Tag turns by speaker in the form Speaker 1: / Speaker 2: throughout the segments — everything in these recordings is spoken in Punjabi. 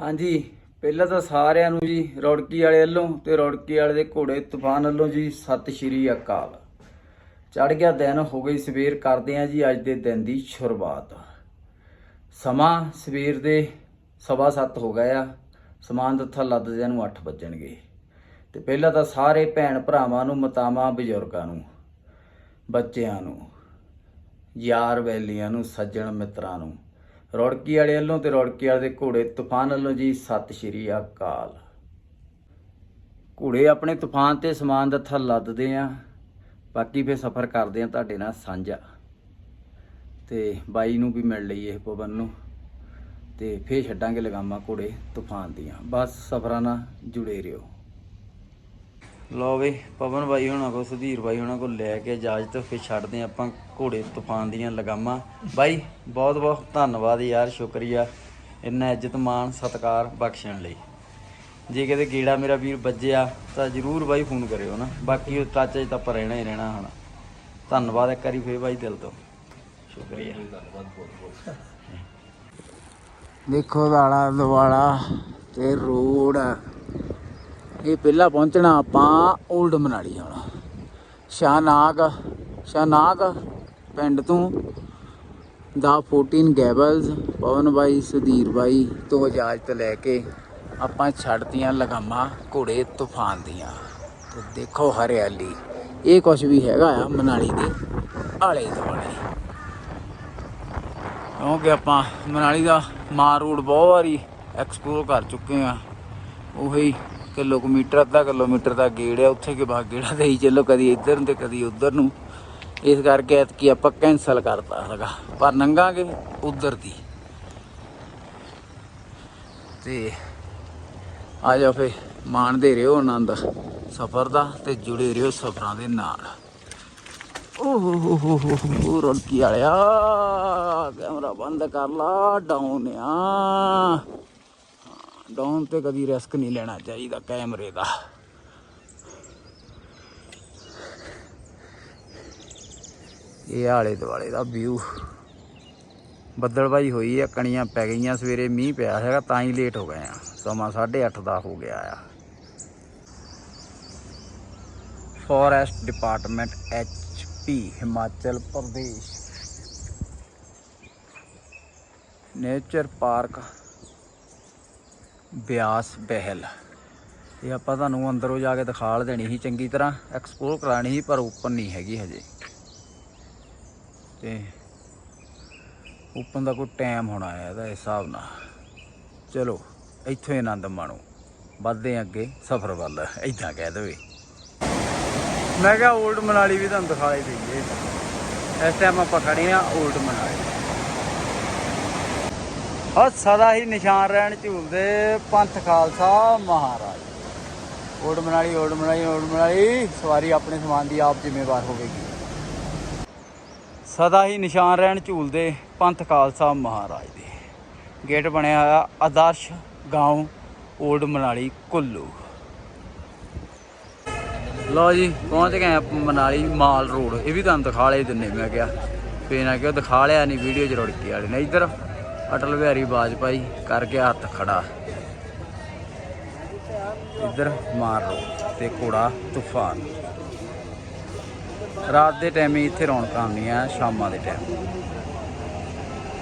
Speaker 1: ਹਾਂਜੀ, ਪਹਿਲਾਂ ਤਾਂ ਸਾਰਿਆਂ ਨੂੰ ਜੀ ਰੌੜਕੀ ਵਾਲੇ ਵੱਲੋਂ ਤੇ ਰੌੜਕੀ ਵਾਲੇ ਦੇ ਘੋੜੇ ਤੂਫਾਨ ਵੱਲੋਂ ਜੀ, ਸਤਿ ਸ਼੍ਰੀ ਅਕਾਲ। ਚੜ ਗਿਆ ਦਿਨ, ਹੋ ਗਈ ਸਵੇਰ, ਕਰਦੇ ਆ ਜੀ ਅੱਜ ਦੇ ਦਿਨ ਦੀ ਸ਼ੁਰੂਆਤ। ਸਮਾਂ ਸਵੇਰ ਦੇ ਸਵਾ ਸੱਤ ਹੋ ਗਿਆ ਆ, ਸਮਾਨ ਦੱਥਾ ਲੱਦਦਿਆਂ ਨੂੰ 8 ਵੱਜਣਗੇ। ਤੇ ਪਹਿਲਾਂ ਤਾਂ ਸਾਰੇ ਭੈਣ ਭਰਾਵਾਂ ਨੂੰ, ਮਤਾਵਾਂ, ਬਜ਼ੁਰਗਾਂ ਨੂੰ, ਬੱਚਿਆਂ ਨੂੰ, ਯਾਰ ਵੈਲੀਆਂ ਨੂੰ, ਸੱਜਣ ਮਿੱਤਰਾਂ ਨੂੰ ਰੌੜਕੀ ਵਾਲੇ ਵੱਲੋਂ ਤੇ ਰੌੜਕੀ ਵਾਲੇ ਦੇ ਘੋੜੇ ਤੂਫਾਨ ਵੱਲੋਂ ਜੀ, ਸਤਿ ਸ਼੍ਰੀ ਅਕਾਲ। ਘੋੜੇ ਆਪਣੇ ਤੂਫਾਨ ਤੇ ਸਮਾਨ ਦੱਥਾ ਲੱਦਦੇ ਆ। ਬਾਕੀ ਫੇਰ ਸਫ਼ਰ ਕਰਦੇ ਆ ਤੁਹਾਡੇ ਨਾਲ ਸਾਂਝਾ। ਤੇ ਬਾਈ ਨੂੰ ਵੀ ਮਿਲ ਲਈਏ ਪਵਨ ਨੂੰ। ਤੇ ਫੇਰ ਛੱਡਾਂਗੇ ਲਗਾਮਾਂ ਘੋੜੇ ਤੂਫਾਨ ਦੀਆਂ। ਬਸ ਸਫ਼ਰਾਂ ਨਾਲ ਜੁੜੇ ਰਹੋ। ਲਓ ਵੀ ਪਵਨ ਬਾਈ ਹੋਣਾ ਕੋ ਸੁਧੀਰ ਬਾਈ ਹੋਣਾ ਕੋ ਲੈ ਕੇ ਇਜਾਜ਼ਤ, ਫਿਰ ਛੱਡਦੇ ਹਾਂ ਆਪਾਂ ਘੋੜੇ ਤੂਫਾਨ ਦੀਆਂ ਲਗਾਮਾਂ। ਬਾਈ, ਬਹੁਤ ਬਹੁਤ ਧੰਨਵਾਦ ਯਾਰ, ਸ਼ੁਕਰੀਆ। ਇੰਨਾ ਇੱਜ਼ਤ ਮਾਣ, ਸਤਿਕਾਰ ਬਖਸ਼ਣ ਲਈ। ਜੇ ਕਿਤੇ ਕੀੜਾ ਮੇਰਾ ਵੀਰ ਵੱਜਿਆ, ਤਾਂ ਜਰੂਰ ਬਾਈ ਫੋਨ ਕਰਿਓ ਨਾ। ਬਾਕੀ ਉਹ ਟੱਚ 'ਚ ਤਾਂ ਆਪਾਂ ਰਹਿਣਾ ਹੀ ਰਹਿਣਾ ਹੁਣ। ਧੰਨਵਾਦ ਇੱਕ ਵਾਰੀ ਫੇਰ ਬਾਈ ਦਿਲ ਤੋਂ। ਸ਼ੁਕਰੀਆ। ਦੇਖੋ ਦਾਲਾ ਦਵਾਲਾ ਤੇ ਰੋਡ ਇਹ ਪਹਿਲਾਂ ਪਹੁੰਚਣਾ ਆਪਾਂ 올ਡ ਮਨਾਲੀ ਹੁਣ ਸ਼ਾਹਨਾਗ ਸ਼ਾਹਨਾਗ ਪਿੰਡ ਤੋਂ ਦਾ 14 ਗੈਬਲਸ ਪਵਨ ਬਾਈ, ਸੁਧੀਰ ਬਾਈ ਤੋਂ ਇਜਾਜ਼ਤ ਲੈ ਕੇ ਆਪਾਂ ਛੱਡਤੀਆਂ ਲਗਾਮਾਂ ਘੋੜੇ ਤੂਫਾਨ ਦੀਆਂ। ਤੇ ਦੇਖੋ ਹਰਿਆਲੀ। ਇਹ ਕੁਝ ਵੀ ਹੈਗਾ ਆ ਮਨਾਲੀ ਦੇ ਆਲੇ ਦੁਆਲੇ। ਕਿਉਂਕਿ ਆਪਾਂ ਮਨਾਲੀ ਦਾ ਮਾਰ ਰੋਡ ਬਹੁਤ ਵਾਰੀ ਐਕਸਪਲੋਰ ਕਰ ਚੁੱਕੇ ਆ। ਉਹੀ ਕਿਲੋਮੀਟਰ, ਅੱਧਾ ਕਿਲੋਮੀਟਰ ਦਾ ਗੇੜ ਆ, ਉੱਥੇ ਕੇ ਬਾਅਦ ਗੇੜਾ ਦੇਈ ਚੱਲੋ ਕਦੀ ਇੱਧਰ ਨੂੰ ਤੇ ਕਦੀ ਉੱਧਰ ਨੂੰ। ਇਸ ਕਰਕੇ ਐਤਕੀ ਆਪਾਂ ਕੈਨਸਲ ਕਰਤਾ ਹੈਗਾ, ਪਰ ਨੰਗਾਂਗੇ ਉੱਧਰ ਦੀ। ਤੇ ਆ ਜਾਓ ਫੇ, ਮਾਣਦੇ ਰਹੋ ਆਨੰਦ, ਸਫ਼ਰ ਦਾ ਤੇ ਜੁੜੇ ਰਹੋ ਸਫ਼ਰਾਂ ਦੇ ਨਾਲ। ਓਹ ਹੋ ਹੋ ਹੋ ਹੋ ਹੋ ਰੋਲਕੀ ਵਾਲਿਆ, ਕੈਮਰਾ ਬੰਦ ਕਰ ਲਾ ਡਾਊਨ ਆ। ਡਾਊਨ ਤੇ ਕਦੀ ਰਿਸਕ ਨਹੀਂ ਲੈਣਾ ਚਾਹੀਦਾ ਕੈਮਰੇ ਦਾ। ਇਹ ਆਲੇ ਦੁਆਲੇ ਦਾ ਵਿਊ ਬੱਦਲਬਾਈ ਹੋਈ ਆ, ਕਣੀਆਂ ਪੈ ਗਈਆਂ, ਸਵੇਰੇ ਮੀਂਹ ਪਿਆ ਹੈਗਾ, ਤਾਂ ਹੀ ਲੇਟ ਹੋ ਗਏ ਆ। ਸਮਾਂ 8:30 ਦਾ ਹੋ ਗਿਆ ਆ। Forest department HP Himachal Pradesh nature park Beas Behal. ਇਹ ਆਪਾਂ ਤੁਹਾਨੂੰ ਅੰਦਰੋਂ ਜਾ ਕੇ ਦਿਖਾਲ ਦੇਣੀ ਸੀ ਚੰਗੀ ਤਰ੍ਹਾਂ ਐਕਸਪਲੋਰ ਕਰਾਣੀ ਸੀ, ਪਰ ਓਪਨ ਨਹੀਂ ਹੈਗੀ ਹਜੇ। ਤੇ ਓਪਨ ਦਾ ਕੋਈ ਟਾਈਮ ਹੋਣਾ ਹੈ ਇਹਦਾ ਹਿਸਾਬ ਨਾਲ। ਚਲੋ, ਇੱਥੋਂ ਹੀ ਆਨੰਦ ਮਾਣੋ। ਵੱਧਦੇ ਹਾਂ ਅੱਗੇ, ਸਫ਼ਰ ਵੱਲ ਇਦਾਂ ਕਹਿ ਦੇਵੇ ਮੈਂ ਕਿਹਾ 올ਡ ਮਨਾਲੀ ਵੀ ਤੁਹਾਨੂੰ ਦਿਖਾਈ ਦਈਏ। ਇਸ ਟਾਈਮ ਆਪਾਂ ਖੜੇ ਆ 올ਡ ਮਨਾਲੀ। ਹਾਂ ਸਦਾ ਹੀ ਨਿਸ਼ਾਨ ਰਹਿਣ ਝੂਲਦੇ ਪੰਥ ਖਾਲਸਾ ਮਹਾਰਾਜ ਓੜ ਮਨਾਲੀ ਓੜ ਮਨਾਲੀ ਓੜ ਮਨਾਲੀ ਸਵਾਰੀ ਆਪਣੇ ਸਮਾਨ ਦੀ ਆਪ ਜ਼ਿੰਮੇਵਾਰ ਹੋਵੇਗੀ ਸਦਾ ਹੀ ਨਿਸ਼ਾਨ ਰਹਿਣ ਝੂਲਦੇ ਪੰਥ ਖਾਲਸਾ ਮਹਾਰਾਜ ਦੇ ਗੇਟ ਬਣਿਆ ਹੋਇਆ ਆਦਰਸ਼ گاؤں ਓਲਡ ਮਨਾਲੀ ਕੁੱਲੂ ਲਓ ਜੀ ਪਹੁੰਚ ਗਏ ਆਪਾਂ ਮਨਾਲੀ ਮਾਲ ਰੋਡ ਇਹ ਵੀ ਤੁਹਾਨੂੰ ਦਿਖਾ ਲਿਆ ਦਿੰਨੇ ਮੈਂ ਕਿਹਾ ਫੇਰ ਨਾ ਕਿਉਂ ਦਿਖਾ ਲਿਆ ਨਹੀਂ ਵੀਡੀਓ ਚ ਰੁੜਕੀ ਵਾਲੇ ਨੇ ਇੱਧਰ ਅਟਲ ਬਿਹਾਰੀ ਵਾਜਪਾਈ ਕਰਕੇ ਹੱਥ ਖੜਾ। ਇੱਧਰ ਮਾਰ ਰੋਡ ਤੇ ਘੋੜਾ ਤੂਫਾਨ। ਰਾਤ ਦੇ ਟਾਈਮ ਹੀ ਇੱਥੇ ਰੌਣਕਾਂ ਹੁੰਦੀਆਂ, ਸ਼ਾਮਾਂ ਦੇ ਟਾਈਮ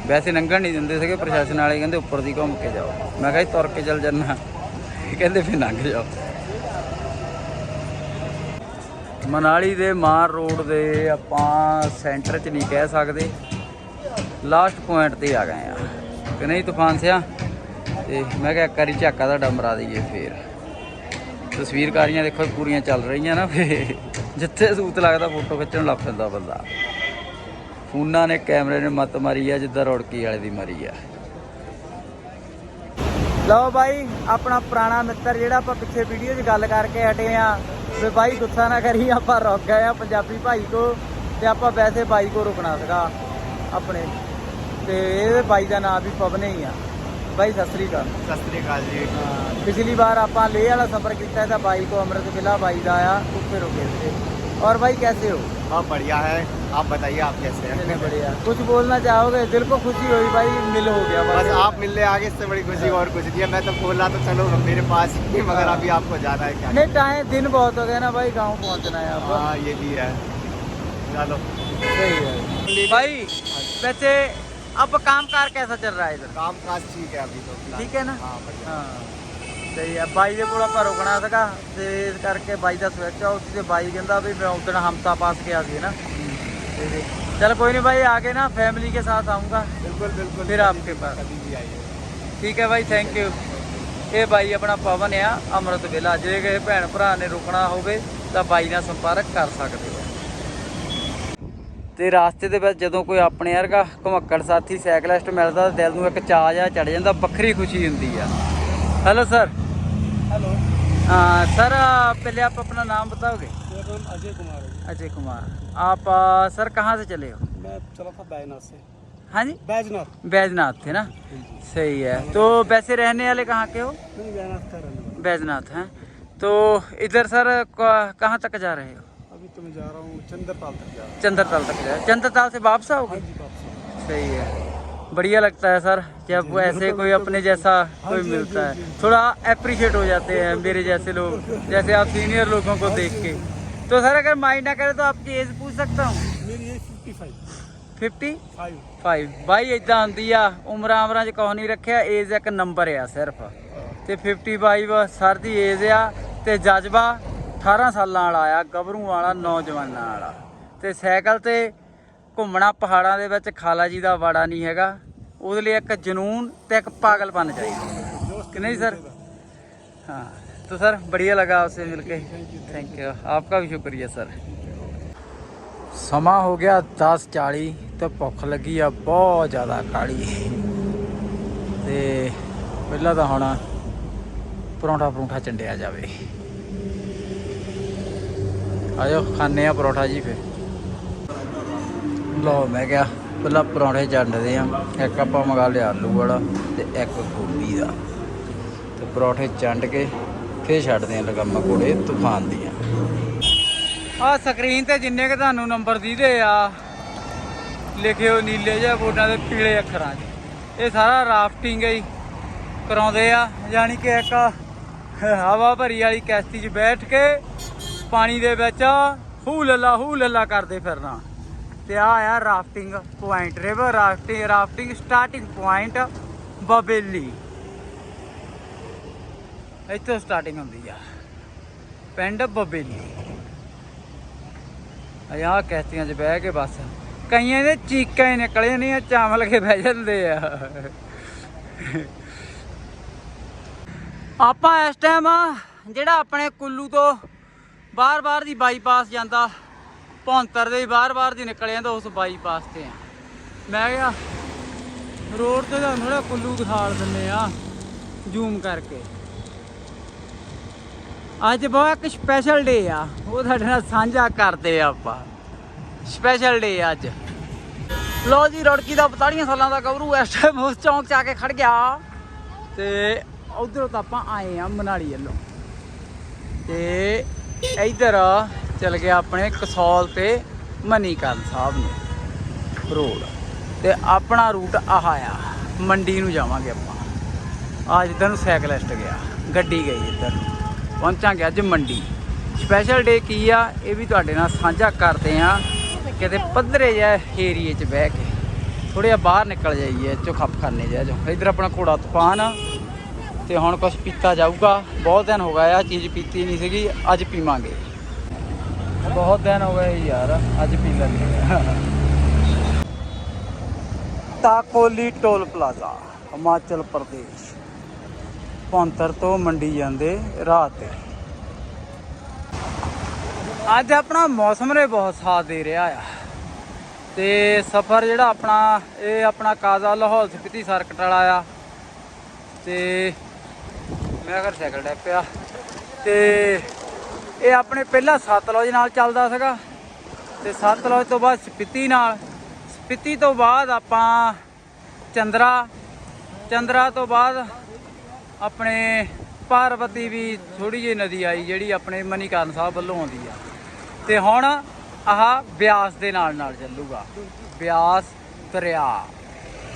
Speaker 1: ਵੈਸੇ ਲੰਘਣ ਨਹੀਂ ਦਿੰਦੇ ਸੀਗੇ, ਪ੍ਰਸ਼ਾਸਨ ਵਾਲੇ ਕਹਿੰਦੇ ਉੱਪਰ ਦੀ ਘੁੰਮ ਕੇ ਜਾਓ। ਮੈਂ ਕਿਹਾ ਜੀ ਤੁਰ ਕੇ ਚੱਲ ਜੰਨਾ। ਕਹਿੰਦੇ ਫਿਰ ਲੰਘ ਜਾਓ। ਮਨਾਲੀ ਦੇ ਮਾਰ ਰੋਡ ਦੇ ਆਪਾਂ ਸੈਂਟਰ 'ਚ ਨਹੀਂ ਕਹਿ ਸਕਦੇ। ਲਾਸਟ ਪੁਆਇੰਟ ਤੇ ਆ ਗਏ ਆ। ਕਿ ਨਹੀਂ ਤੂਫਾਨ ਸਿਆ? ਤੇ ਮੈਂ ਕਿਹਾ ਇੱਕ ਵਾਰੀ ਝਾਕਾ ਦਾ ਡਮਰਾ ਦਈਏ ਫੇਰ। ਤਸਵੀਰਕਾਰੀਆਂ ਦੇਖੋ, ਪੂਰੀਆਂ ਚੱਲ ਰਹੀਆਂ ਨਾ ਫੇ ਜਿੱਥੇ ਸੂਤ ਲੱਗਦਾ, ਫੋਟੋ ਖਿੱਚਣ ਲੱਗ ਪੈਂਦਾ ਬੰਦਾ। ਫੋਨਾਂ ਨੇ, ਕੈਮਰੇ ਨੇ ਮੱਤ ਮਾਰੀ ਆ, ਜਿੱਦਾਂ ਰੌੜਕੀ ਵਾਲੇ ਦੀ ਮਾਰੀ ਆ। ਲਓ ਬਾਈ, ਆਪਣਾ ਪੁਰਾਣਾ ਮਿੱਤਰ ਜਿਹੜਾ ਆਪਾਂ ਪਿੱਛੇ ਵੀਡੀਓ 'ਚ ਗੱਲ ਕਰਕੇ ਹਟੇ ਆ। ਵੀ ਬਾਈ ਗੁੱਸਾ ਨਾ ਕਰੀ, ਆਪਾਂ ਰੁਕ ਗਏ ਆ ਪੰਜਾਬੀ ਭਾਈ ਕੋ, ਤੇ ਆਪਾਂ ਵੈਸੇ ਬਾਈ ਕੋ ਰੁਕਣਾ ਸੀਗਾ, ਆਪਣੇ। ਤੇ ਇਹਦੇ ਬਾਈ ਦਾ ਨਾਮ ਵੀ ਪਵਨ ਹੀ ਆ ਬਾਈ ਸਤਿ ਸ੍ਰੀ ਅਕਾਲ
Speaker 2: ਸਤਿ ਸ੍ਰੀ ਅਕਾਲ ਜੀ
Speaker 1: ਹਾਂ, ਪਿਛਲੀ ਵਾਰ ਆਪਾਂ ਲੇਹ ਵਾਲਾ ਸਫ਼ਰ ਕੀਤਾ ਤਾਂ ਬਾਈ ਕੋ ਅੰਮ੍ਰਿਤ ਕਿਲਾ ਬਾਈ ਦਾ ਆਇਆ ਉੱਥੇ ਰੁਕੇ थे और भाई कैसे हो
Speaker 2: बहुत बढ़िया है आप बताइए आप कैसे हैं
Speaker 1: चलिए बढ़िया कुछ बोलना चाहोगे दिल को खुशी हुई भाई मिल हो गया
Speaker 2: बस आप मिलने आगे इससे बड़ी खुशी और कुछ नहीं है मैं तो बोल रहा था चलो मेरे पास ही मगर अभी आपको जाना है क्या
Speaker 1: नहीं टाइम दिन बहुत हो गया ना भाई गांव पहुंचना है अब
Speaker 2: हाँ ये भी है चलो
Speaker 1: सही है भाई वैसे अब काम कार कैसा चल रहा है इधर
Speaker 2: काम काज ठीक है अभी तो फिलहाल।
Speaker 1: ठीक है ना?
Speaker 2: हाँ बढ़िया
Speaker 1: ਹਾਂ ਸਹੀ ਹੈ ਬਾਈ ਦੇ ਕੋਲ ਆਪਾਂ ਰੁਕਣਾ ਸੀਗਾ ਤੇ ਇਸ ਕਰਕੇ ਬਾਈ ਦਾ ਸਵਿਚ ਆ ਉੱਥੇ ਤੇ ਬਾਈ ਕਹਿੰਦਾ ਵੀ ਮੈਂ ਉਦੋਂ ਹਮਤਾ ਪਾਸ ਗਿਆ ਸੀ ਨਾ ਤੇ चल कोई नहीं भाई आगे ना फैमिली के साथ आऊँगा
Speaker 2: बिल्कुल बिल्कुल
Speaker 1: फिर आपके पास
Speaker 2: कभी भी आइए
Speaker 1: ਠੀਕ ਹੈ ਬਾਈ ਥੈਂਕ ਯੂ ਇਹ ਬਾਈ ਆਪਣਾ ਪਵਨ ਆ ਅੰਮ੍ਰਿਤ ਵੇਲਾ ਜੇ ਕਿਸੇ ਭੈਣ ਭਰਾ ਨੇ ਰੁਕਣਾ ਹੋਵੇ ਤਾਂ ਬਾਈ ਨਾਲ ਸੰਪਰਕ ਕਰ ਸਕਦੇ ਆ ਤੇ ਰਾਸਤੇ ਦੇ ਵਿੱਚ ਜਦੋਂ ਕੋਈ ਆਪਣੇ ਵਰਗਾ ਘੁਮੱਕੜ ਸਾਥੀ ਸਾਈਕਲਿਸਟ ਮਿਲਦਾ ਤਾਂ ਦਿਲ ਨੂੰ ਇੱਕ ਚਾਅ ਜਿਹਾ ਚੜ ਜਾਂਦਾ ਵੱਖਰੀ ਖੁਸ਼ੀ ਹੁੰਦੀ ਆ हेलो सर
Speaker 2: हेलो
Speaker 1: हाँ सर पहले आप अपना नाम बताओगे
Speaker 2: मेरा नाम अजय कुमार है
Speaker 1: अजय कुमार आप आ, सर कहाँ से चले हो
Speaker 2: मैं चला था बैजनाथ से
Speaker 1: हाँ जी
Speaker 2: बैजनाथ
Speaker 1: बैजनाथ थे ना सही है तो वैसे रहने वाले कहाँ के हो
Speaker 2: नहीं बैजनाथ का रहने वाला
Speaker 1: बैजनाथ हैं तो इधर सर क- कहाँ तक जा रहे हो
Speaker 2: अभी तो मैं जा रहा हूँ चंद्रपाल तक जा रहा
Speaker 1: चंद्रताल तक जा रहे हो चंद्रताल से वापस आओगे
Speaker 2: जी वापस
Speaker 1: सही है बढ़िया लगता है सर जब ऐसे कोई अपने जैसा कोई मिलता है थोड़ा अप्रिशिएट हो जाते हैं मेरे जैसे लोग जैसे आप सीनियर लोगों को देख के तो सर अगर माइंड ना करे तो आपकी एज पूछ सकता हूँ
Speaker 2: मेरी age fifty five
Speaker 1: fifty
Speaker 2: five
Speaker 1: five by ਇਦਾਂ ਹੁੰਦੀ ਆ ਉਮਰਾਂ ਉਮਰਾਂ 'ਚ ਕੁਛ ਨਹੀਂ ਰੱਖਿਆ ਏਜ ਇੱਕ ਨੰਬਰ ਆ ਸਿਰਫ ਤੇ 55 ਸਰ ਦੀ ਏਜ ਆ ਤੇ ਜਜ਼ਬਾ 18 ਸਾਲਾਂ ਵਾਲਾ ਆ ਗੱਭਰੂ ਵਾਲਾ ਨੌਜਵਾਨਾਂ ਵਾਲਾ ਤੇ ਸਾਈਕਲ ਤੇ ਘੁੰਮਣਾ ਪਹਾੜਾਂ ਦੇ ਵਿੱਚ ਖਾਲਾ ਜੀ ਦਾ ਵਾੜਾ ਨਹੀਂ ਹੈਗਾ ਉਹਦੇ ਲਈ ਇੱਕ ਜਨੂਨ ਤੇ ਇੱਕ ਪਾਗਲਪਨ ਚਾਹੀਦਾ कि नहीं सर हाँ तो सर बढ़िया लगा आपसे मिलके थैंक यू आपका भी शुक्रिया सर ਸਮਾਂ ਹੋ ਗਿਆ 10:40 ਤੇ ਭੁੱਖ ਲੱਗੀ ਆ ਬਹੁਤ ਜ਼ਿਆਦਾ ਕਾਲੀ ਤੇ ਪਹਿਲਾਂ ਤਾਂ ਹੁਣ ਪਰੌਂਠਾ ਪਰੌਂਠਾ ਚੰਡਿਆ ਜਾਵੇ ਆਜੋ ਖਾਣੇ ਆ ਪਰੌਂਠਾ ਜੀ ਫੇ ਲਓ, ਮੈਂ ਕਿਹਾ ਪਹਿਲਾਂ ਪਰੌਂਠੇ ਚੰਡਦੇ ਆ ਇੱਕ ਆਪਾਂ ਮੰਗਾ ਲਿਆ ਆਲੂ ਵਾਲਾ ਤੇ ਇੱਕ ਗੋਭੀ ਦਾ। ਤੇ ਪਰੌਂਠੇ ਚੰਡ ਕੇ ਫੇਰ ਛੱਡਦੇ ਆ ਲਗਾਮਾ ਕੋੜੇ ਤੂਫਾਨ ਦੀਆਂ। ਆ ਸਕਰੀਨ ਤੇ ਜਿੰਨੇ ਕਿ ਤੁਹਾਨੂੰ ਨੰਬਰ ਦੀਦੇ ਆ, ਲਿਖਿਓ ਨੀਲੇ ਜਿਹੇ ਬੋਰਡਾਂ ਦੇ ਪੀਲੇ ਅੱਖਰਾਂ 'ਚ। ਇਹ ਸਾਰਾ ਰਾਫਟਿੰਗ ਹੀ ਕਰਾਉਂਦੇ ਆ, ਯਾਨੀ ਕਿ ਇੱਕ ਹਵਾ ਭਰੀ ਵਾਲੀ ਕੈਸਤੀ 'ਚ ਬੈਠ ਕੇ ਪਾਣੀ ਦੇ ਵਿੱਚ ਹੂ ਲੱਲਾ ਹੂ ਲੱਲਾ ਕਰਦੇ ਫਿਰਨਾ। ਤੇ ਆ ਆ rafting point river rafting rafting starting point Babeli. ਇੱਥੋਂ ਸਟਾਰਟਿੰਗ ਹੁੰਦੀ ਆ। ਪਿੰਡ ਬਬੇਲੀ। ਆ ਕਿਸ਼ਤੀਆਂ 'ਚ ਬਹਿ ਕੇ ਬਸ। ਕਈਆਂ ਦੇ ਚੀਕਾਂ ਹੀ ਨਿਕਲੇ ਨਹੀਂ ਆ ਚਾਵਲ ਕੇ ਬਹਿ ਜਾਂਦੇ ਆ। ਆਪਾਂ ਇਸ ਟਾਈਮ ਜਿਹੜਾ ਆਪਣੇ ਕੁੱਲੂ ਤੋਂ ਬਾਰ-ਬਾਰ ਦੀ ਬਾਈਪਾਸ ਜਾਂਦਾ, ਭੌਂਤਰ ਦੇ ਬਾਰ-ਬਾਰ ਦੀ ਨਿਕਲ ਜਾਂਦਾ, ਉਸ ਬਾਈਪਾਸ ਤੇ ਆ। ਮੈਂ ਕਿਹਾ, ਰੋਡ ਤੇ ਤਾਂ ਥੋੜਾ ਕੁੱਲੂ ਦਿਖਾ ਦਿੰਨੇ ਆ, ਜ਼ੂਮ ਕਰਕੇ। ਅੱਜ ਬਹੁਤ ਇੱਕ ਸਪੈਸ਼ਲ ਡੇ ਆ, ਉਹ ਤੁਹਾਡੇ ਨਾਲ ਸਾਂਝਾ ਕਰਦੇ ਆ ਆਪਾਂ। ਸਪੈਸ਼ਲ ਡੇ ਅੱਜ। ਲੋ ਜੀ, ਰੜਕੀ ਦਾ 42 ਸਾਲਾਂ ਦਾ ਗੱਭਰੂ ਇਸ ਟਾਈਮ ਉਸ ਚੌਂਕ 'ਚ ਆ ਕੇ ਖੜ ਗਿਆ। ਤੇ ਉਧਰੋਂ ਤਾਂ ਆਪਾਂ ਆਏ ਆ ਮਨਾਲੀ ਵੱਲੋਂ। ਤੇ ਇੱਧਰ ਚਲ ਗਿਆ ਆਪਣੇ ਕਸੌਲ ਤੇ ਮਨੀਕਰਨ ਸਾਹਿਬ ਨੂੰ। ਰੋਡ। ਤੇ ਆਪਣਾ ਰੂਟ ਆਹ ਆ। ਮੰਡੀ ਨੂੰ ਜਾਵਾਂਗੇ ਆਪਾਂ। ਅੱਜ ਇੱਧਰ ਨੂੰ ਸਾਈਕਲਿਸਟ ਗਿਆ। ਗੱਡੀ ਗਈ ਇੱਧਰ ਨੂੰ। ਪਹੁੰਚਾਂਗੇ ਅੱਜ ਮੰਡੀ। ਸਪੈਸ਼ਲ ਡੇ ਕੀ ਆ? ਇਹ ਵੀ ਤੁਹਾਡੇ ਨਾਲ ਸਾਂਝਾ ਕਰਦੇ ਆ ਕਿਤੇ ਪੱਧਰੇ ਜਿਹੇ ਏਰੀਏ 'ਚ ਬਹਿ ਕੇ। ਥੋੜਾ ਜਿਹਾ ਬਾਹਰ ਨਿਕਲ ਜਾਈਏ ਚੋ ਖੱਪ ਖਾਨੇ ਜਾ ਜੋ ਇੱਧਰ ਆਪਣਾ ਘੋੜਾ ਤੂਫਾਨ ਤੇ ਹੁਣ ਕੁਝ ਪੀਤਾ ਜਾਊਗਾ। ਬਹੁਤ ਦਿਨ ਹੋ ਗਏ ਆ ਚੀਜ਼ ਪੀਤੀ ਨਹੀਂ ਸੀਗੀ ਅੱਜ ਪੀਵਾਂਗੇ। ਬਹੁਤ ਦਿਨ ਹੋ ਗਏ ਯਾਰ ਅੱਜ ਪੀ ਲੈਂਦੇ ਤਾਕੋਲੀ ਟੋਲ ਪਲਾਜ਼ਾ ਹਿਮਾਚਲ ਪ੍ਰਦੇਸ਼। ਪੌਂਤਰ ਤੋਂ ਮੰਡੀ ਜਾਂਦੇ ਰਾਹ ਤੇ। ਅੱਜ ਆਪਣਾ ਮੌਸਮ ਨੇ ਬਹੁਤ ਸਾਥ ਦੇ ਰਿਹਾ ਆ। ਤੇ ਸਫ਼ਰ ਜਿਹੜਾ ਆਪਣਾ ਇਹ ਆਪਣਾ ਕਾਜ਼ਾ ਲਾਹੌਰ ਸਪੀਤੀ ਸਰਕਟ ਵਾਲਾ ਆ। ਤੇ ਮੈਂ ਘਰ ਸਾਈਕਲ ਡੈ ਪਿਆ। ਤੇ ਇਹ ਆਪਣੇ ਪਹਿਲਾਂ ਸਤਲੁਜ ਨਾਲ ਚੱਲਦਾ ਸੀਗਾ। ਤੇ ਸਤਲੁਜ ਤੋਂ ਬਾਅਦ ਸਪੀਤੀ ਨਾਲ। ਸਪੀਤੀ ਤੋਂ ਬਾਅਦ ਆਪਾਂ ਚੰਦਰਾ। ਚੰਦਰਾ ਤੋਂ ਬਾਅਦ ਆਪਣੇ ਪਾਰਵਤੀ ਵੀ ਥੋੜੀ ਜਿਹੀ ਨਦੀ ਆਈ, ਜਿਹੜੀ ਆਪਣੇ ਮਨੀਕਰਨ ਸਾਹਿਬ ਵੱਲੋਂ ਆਉਂਦੀ ਆ। ਤੇ ਹੁਣ ਆਹ ਬਿਆਸ ਦੇ ਨਾਲ ਨਾਲ ਚੱਲੂਗਾ। ਬਿਆਸ ਦਰਿਆ।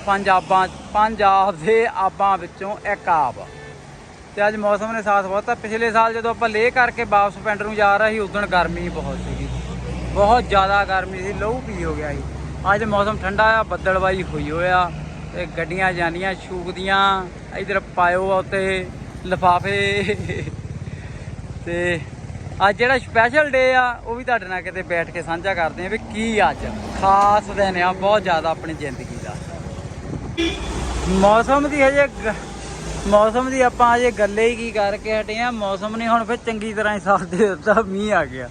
Speaker 1: ਪੰਜਾਬਾਂ ਪੰਜਾਬ ਦੇ ਆਬਾਂ ਵਿੱਚੋਂ ਇੱਕ ਆਬ। ਤੇ ਅੱਜ ਮੌਸਮ ਨੇ ਸਾਥ ਬਹੁਤਾ। ਪਿਛਲੇ ਸਾਲ ਜਦੋਂ ਆਪਾਂ ਲੇਹ ਕਰਕੇ ਵਾਪਸ ਪਿੰਡ ਨੂੰ ਜਾ ਰਹੇ ਸੀ ਉਦੋਂ ਗਰਮੀ ਬਹੁਤ ਸੀਗੀ। ਬਹੁਤ ਜ਼ਿਆਦਾ ਗਰਮੀ ਸੀ, ਲਹੂ ਪੀ ਹੋ ਗਿਆ ਸੀ। ਅੱਜ ਮੌਸਮ ਠੰਡਾ ਆ, ਬੱਦਲਵਾਈ ਹੋਈ ਹੋਇਆ ਤੇ ਗੱਡੀਆਂ ਜਾਂਦੀਆਂ ਛੂਕਦੀਆਂ, ਇਧਰ ਪਾਇਓ ਆ ਉੱਤੇ ਲਫਾਫੇ। ਤੇ ਅੱਜ ਜਿਹੜਾ ਸਪੈਸ਼ਲ ਡੇ ਆ, ਉਹ ਵੀ ਤੁਹਾਡੇ ਨਾਲ ਕਿਤੇ ਬੈਠ ਕੇ ਸਾਂਝਾ ਕਰਦੇ ਆ ਵੀ ਕੀ ਅੱਜ। ਖਾਸ ਦਿਨ ਆ, ਬਹੁਤ ਜ਼ਿਆਦਾ ਆਪਣੀ ਜ਼ਿੰਦਗੀ ਦਾ। ਮੌਸਮ ਦੀ ਹਜੇ ਮੌਸਮ ਦੀ ਆਪਾਂ ਅਜੇ ਗੱਲੇ ਹੀ ਕੀ ਕਰਕੇ ਹਟੇ ਆ, ਮੌਸਮ ਨੇ ਹੁਣ ਫਿਰ ਚੰਗੀ ਤਰ੍ਹਾਂ ਹੀ ਸਾਥ ਦੇ ਦਿੱਤਾ, ਮੀਂਹ ਆ ਗਿਆ।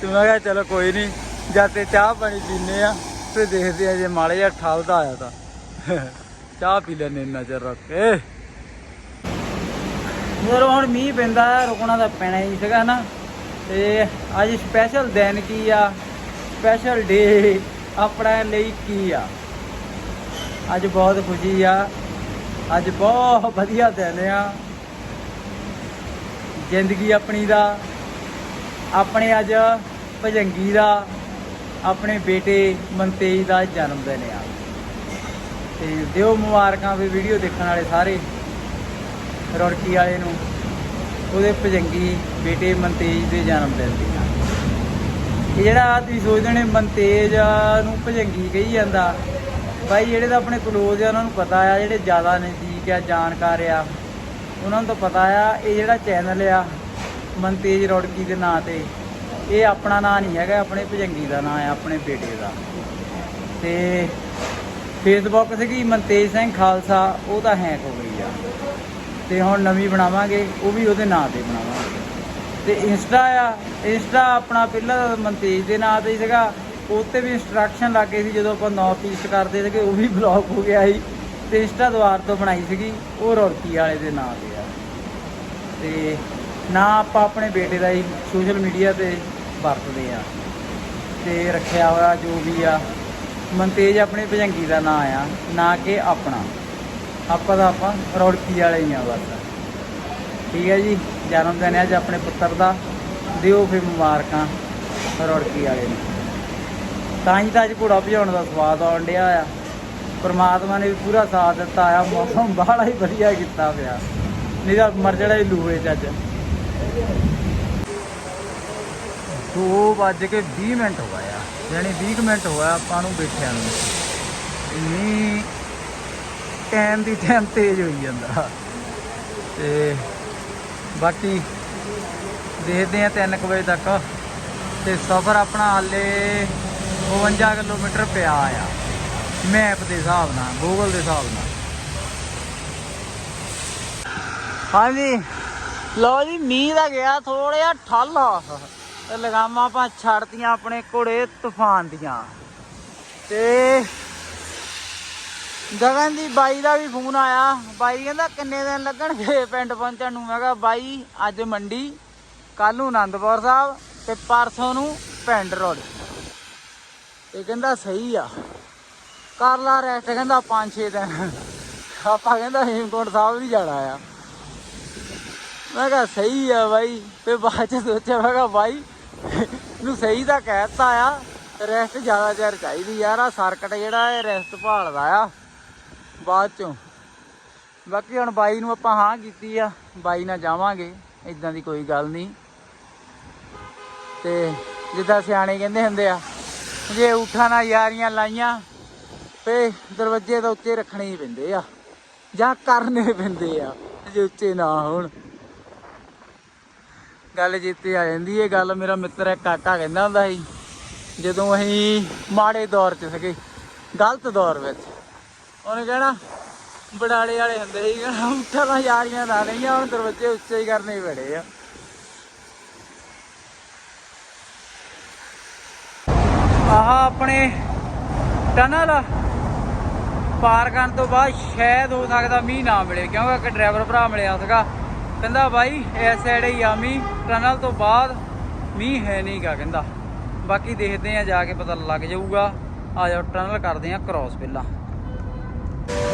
Speaker 1: ਤੇ ਮੈਂ ਕਿਹਾ ਚਲੋ ਕੋਈ ਨਹੀਂ ਜਦ ਤੇ ਚਾਹ ਪਾਣੀ ਪੀਨੇ ਆ ਤੇ ਦੇਖਦੇ ਆ ਜੇ ਮਾੜੇ ਜਿਹਾ ਠਾਲਦਾ ਆਇਆ ਤਾਂ। ਚਾਹ ਪੀ ਲੈਣੇ ਨਜ਼ਰ ਰੱਖ ਕੇ। ਜਦੋਂ ਹੁਣ ਮੀਂਹ ਪੈਂਦਾ, ਰੁਕਣਾ ਤਾਂ ਪੈਣਾ ਹੀ ਸੀਗਾ ਨਾ। ਤੇ ਅੱਜ ਸਪੈਸ਼ਲ ਦਿਨ ਕੀ ਆ? ਸਪੈਸ਼ਲ ਡੇ ਆਪਣੇ ਲਈ ਕੀ ਆ? ਅੱਜ ਬਹੁਤ ਖੁਸ਼ੀ ਆ। ਅੱਜ ਬਹੁਤ ਵਧੀਆ ਦਿਨ ਆ। ਜ਼ਿੰਦਗੀ ਆਪਣੀ ਦਾ, ਆਪਣੇ ਅੱਜ ਭਜੰਗੀ ਦਾ, ਆਪਣੇ ਬੇਟੇ ਮਨਤੇਜ ਦਾ ਜਨਮ ਦਿਨ ਆ। ਤੇ ਦਿਓ ਮੁਬਾਰਕਾਂ ਵੀ ਵੀਡੀਓ ਦੇਖਣ ਵਾਲੇ ਸਾਰੇ ਰੌੜਕੀ ਵਾਲੇ ਨੂੰ, ਉਹਦੇ ਭਜੰਗੀ ਬੇਟੇ ਮਨਤੇਜ ਦੇ ਜਨਮ ਦਿਨ ਦੀਆਂ ਇਹ ਜਿਹੜਾ ਤੁਸੀਂ ਸੋਚਦੇ ਨੇ ਮਨਤੇਜ ਨੂੰ ਭਜੰਗੀ ਕਹੀ ਜਾਂਦਾ ਬਾਈ, ਜਿਹੜੇ ਤਾਂ ਆਪਣੇ ਕਲੋਜ਼ ਆ, ਉਹਨਾਂ ਨੂੰ ਪਤਾ ਆ ਜਿਹੜੇ ਜ਼ਿਆਦਾ ਨਜ਼ਦੀਕ ਆ, ਜਾਣਕਾਰ ਆ। ਉਹਨਾਂ ਨੂੰ ਤਾਂ ਪਤਾ ਆ, ਇਹ ਜਿਹੜਾ ਚੈਨਲ ਆ, ਮਨਤੇਜ ਰੌੜਕੀ ਦੇ ਨਾਂ ਤੇ, ਇਹ ਆਪਣਾ ਨਾਂ ਨਹੀਂ ਹੈਗਾ, ਆਪਣੇ ਭਜੰਗੀ ਦਾ ਨਾਂ ਆ, ਆਪਣੇ ਬੇਟੇ ਦਾ। ਤੇ ਫੇਸਬੁੱਕ ਸੀਗੀ, ਮਨਤੇਜ ਸਿੰਘ ਖਾਲਸਾ, ਉਹ ਤਾਂ ਹੈਕ ਹੋ ਗਈ ਆ। ਤੇ ਹੁਣ ਨਵੀਂ ਬਣਾਵਾਂਗੇ, ਉਹ ਵੀ ਉਹਦੇ ਨਾਂ ਤੇ ਬਣਾਵਾਂਗੇ। ਤੇ ਇੰਸਟਾ ਆ ਇੰਸਟਾ ਆਪਣਾ ਪਹਿਲਾਂ ਮਨਤੇਜ ਦੇ ਨਾਂ ਤੇ ਹੀ ਸੀਗਾ ਉੱਤੇ ਵੀ ਇੰਸਟਰਕਸ਼ਨ ਲੱਗੇ ਸੀ ਜਦੋਂ ਆਪਾਂ ਨਾਰਥ ਈਸਟ ਕਰਦੇ ਸੀਗੇ, ਉਹ ਵੀ ਬਲੌਕ ਹੋ ਗਿਆ ਸੀ ਤੇ ਇੰਸਟਾ ਦੁਆਰ ਤੋਂ ਬਣਾਈ ਸੀਗੀ, ਉਹ ਰੌੜਕੀ ਵਾਲੇ ਦੇ ਨਾਂ ਤੇ ਆ। ਤੇ ਨਾ ਆਪਾਂ ਆਪਣੇ ਬੇਟੇ ਦਾ ਹੀ ਸੋਸ਼ਲ ਮੀਡੀਆ ਤੇ ਵਰਤਦੇ ਆ। ਤੇ ਰੱਖਿਆ ਹੋਇਆ ਜੋ ਵੀ ਆ, ਮਨਤੇਜ ਆਪਣੇ ਭਜੰਗੀ ਦਾ ਨਾਂ ਆ, ਨਾ ਕਿ ਆਪਣਾ। ਆਪਾਂ ਤਾਂ ਆਪਾਂ ਰੌੜਕੀ ਵਾਲੇ ਹੀ ਆ ਬਸ। ਠੀਕ ਹੈ ਜੀ, ਜਨਮ ਦਿਨ ਹੈ ਅੱਜ ਆਪਣੇ ਪੁੱਤਰ ਦਾ, ਦਿਓ ਫਿਰ ਮੁਬਾਰਕਾਂ ਰੌੜਕੀ ਵਾਲੇ ਨੂੰ। ਤਾਂ ਹੀ ਤਾਂ ਅੱਜ ਘੋੜਾ ਭਜਾਉਣ ਦਾ ਸਵਾਦ ਆਉਣ ਡਿਆ ਆ। ਪਰਮਾਤਮਾ ਨੇ ਵੀ ਪੂਰਾ ਸਾਥ ਦਿੱਤਾ ਆ, ਮੌਸਮ ਬਾਹਲਾ ਹੀ ਵਧੀਆ ਕੀਤਾ ਪਿਆ। ਨਹੀਂ ਤਾਂ ਮਰ ਜਿਹੜਾ ਹੀ ਲੂਏ ਚ ਅੱਜ। 2 ਵੱਜ ਕੇ 20 ਮਿੰਟ ਹੋ ਗਏ ਆ। ਯਾਨੀ 20 ਮਿੰਟ ਹੋਇਆ ਆਪਾਂ ਨੂੰ ਬੈਠਿਆਂ ਨੂੰ। ਇੰਨੀ ਟਾਈਮ ਦੀ ਟਾਈਮ ਤੇਜ਼ ਹੋਈ ਜਾਂਦਾ। ਤੇ ਬਾਕੀ ਦੇਖਦੇ ਆ 3 ਵਜੇ ਤੱਕ। ਤੇ ਸਫ਼ਰ ਆਪਣਾ ਹਾਲੇ 52 ਕਿਲੋਮੀਟਰ ਪਿਆ ਆ। ਮੈਪ ਦੇ ਹਿਸਾਬ ਨਾਲ ਗੂਗਲ ਦੇ ਹਿਸਾਬ ਨਾਲ। ਹਾਂਜੀ। ਲਓ ਜੀ, ਮੀਂਹ ਦਾ ਗਿਆ ਥੋੜਿਆ ਠੱਲ। ਤੇ ਲਗਾਮਾਂ ਆਪਾਂ ਛੱਡਤੀਆਂ ਆਪਣੇ ਘੋੜੇ ਤੂਫਾਨ ਦੀਆਂ। ਤੇ ਗਗਨ ਦੀ ਬਾਈ ਦਾ ਵੀ ਫੋਨ ਆਇਆ। ਬਾਈ ਕਹਿੰਦਾ, ਕਿੰਨੇ ਦਿਨ ਲੱਗਣਗੇ ਪਿੰਡ ਪਹੁੰਚਣ ਨੂੰ? ਮੈਂ ਕਿਹਾ, ਬਾਈ, ਅੱਜ ਮੰਡੀ ਕੱਲ ਨੂੰ ਆਨੰਦਪੁਰ ਸਾਹਿਬ ਤੇ ਪਰਸੋਂ ਨੂੰ ਪਿੰਡ ਰੋਡ। ਤੇ ਕਹਿੰਦਾ ਸਹੀ ਆ। ਕਰ ਲਾ ਰੈਸਟ ਕਹਿੰਦਾ 5-6 ਦਿਨ। ਆਪਾਂ ਕਹਿੰਦਾ ਹੇਮਕੋਟ ਸਾਹਿਬ ਵੀ ਜਾਣਾ ਆ। ਮੈਂ ਕਿਹਾ ਸਹੀ ਆ ਬਾਈ। ਤੇ ਬਾਅਦ ਚ ਸੋਚਿਆ, ਮੈਂ ਕਿਹਾ ਬਾਈ ਨੂੰ ਸਹੀ ਤਾਂ ਕਹਿਤਾ ਆ ਰੈਸਟ ਜ਼ਿਆਦਾ ਚਿਰ ਚਾਹੀਦੀ ਯਾਰ। ਆ ਸਰਕਟ ਜਿਹੜਾ ਇਹ ਰੈਸਟ ਭਾਲਦਾ ਆ, ਬਾਅਦ ਚੋਂ। ਬਾਕੀ ਹੁਣ ਬਾਈ ਨੂੰ ਆਪਾਂ ਹਾਂ ਕੀਤੀ ਆ। ਬਾਈ ਨਾਲ ਜਾਵਾਂਗੇ ਇਦਾਂ ਦੀ ਕੋਈ ਗੱਲ ਨਹੀਂ ਤੇ ਜਿੱਦਾਂ ਸਿਆਣੇ ਕਹਿੰਦੇ ਹੁੰਦੇ ਆ ਜੇ ਉਠਾਂ ਨਾਲ ਯਾਰੀਆਂ ਲਾਈਆਂ, ਤੇ ਦਰਵਾਜ਼ੇ ਤਾਂ ਉੱਚੇ ਰੱਖਣੇ ਹੀ ਪੈਂਦੇ ਆ, ਜਾਂ ਕਰਨੇ ਪੈਂਦੇ ਆ, ਜੇ ਉੱਚੇ ਨਾ ਹੋਣ। ਗੱਲ ਜਿੱਤੇ ਆ ਜਾਂਦੀ ਇਹ ਗੱਲ ਮੇਰਾ ਮਿੱਤਰ ਇੱਕ ਕਾਕਾ ਕਹਿੰਦਾ ਹੁੰਦਾ ਸੀ, ਜਦੋਂ ਅਸੀਂ ਮਾੜੇ ਦੌਰ 'ਚ ਸੀਗੇ, ਗਲਤ ਦੌਰ ਵਿੱਚ, ਉਹਨੇ ਕਹਿਣਾ ਬੜਾਲੇ ਵਾਲੇ ਹੁੰਦੇ ਸੀ, ਕਹਿਣਾ ਉੱਠਾਂ ਨਾਲ ਯਾਰੀਆਂ ਲਾ ਲਈਆਂ, ਹੁਣ ਦਰਵਾਜ਼ੇ ਉੱਚੇ ਹੀ ਕਰਨੇ ਹੀ ਪੈਣੇ ਆ। ਆਹ ਆਪਣੇ ਟਨਲ ਪਾਰ ਕਰਨ ਤੋਂ ਬਾਅਦ ਸ਼ਾਇਦ ਹੋ ਸਕਦਾ ਮੀਂਹ ਨਾ ਮਿਲੇ, ਕਿਉਂਕਿ ਇੱਕ ਡਰਾਈਵਰ ਭਰਾ ਮਿਲਿਆ ਸੀਗਾ। ਕਹਿੰਦਾ ਬਾਈ, ਇਸ ਸਾਈਡ ਹੀ ਆ ਮੀਂਹ, ਟਨਲ ਤੋਂ ਬਾਅਦ ਮੀਂਹ ਹੈ ਨਹੀਂਗਾ ਕਹਿੰਦਾ। ਬਾਕੀ ਦੇਖਦੇ ਆ ਜਾ ਕੇ ਪਤਾ ਲੱਗ ਜਾਊਗਾ। ਆ ਜਾਓ, ਟਨਲ ਕਰਦੇ ਆ ਕ੍ਰਾਸ ਪਹਿਲਾਂ।